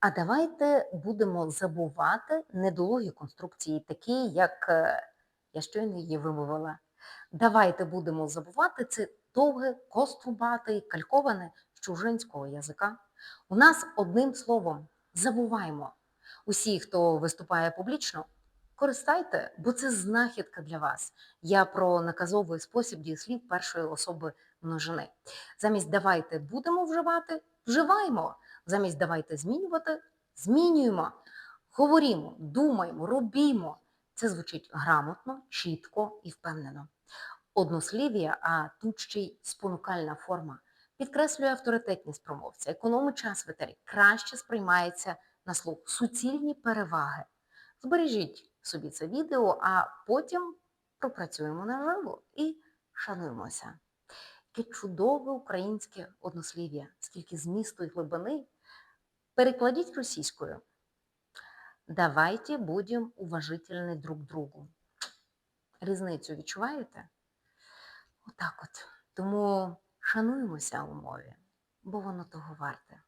А давайте будемо забувати недолугі конструкції, такі, як е, я щойно її вимовила. Давайте будемо забувати це довге, кострубате кальковане з чужинського язика. У нас одним словом забуваємо. Усі, хто виступає публічно, користайте, бо це знахідка для вас. Я про наказовий спосіб дієслів першої особи множини. Замість давайте будемо вживати, вживаємо. Замість давайте змінювати, змінюємо. Говорімо, думаємо, робімо. Це звучить грамотно, чітко і впевнено. Однослів'я, а тут ще й спонукальна форма, підкреслює авторитетність промовця, економить час в етері, краще сприймається на слух, суцільні переваги. Збережіть собі це відео, а потім пропрацюємо наживо і шануємося. Яке чудове українське однослів'я, скільки змісту і глибини. Перекладіть російською. Давайте будемо уважительні друг другу. Різницю відчуваєте? Отак от. Тому шануємося у мові, бо воно того варте.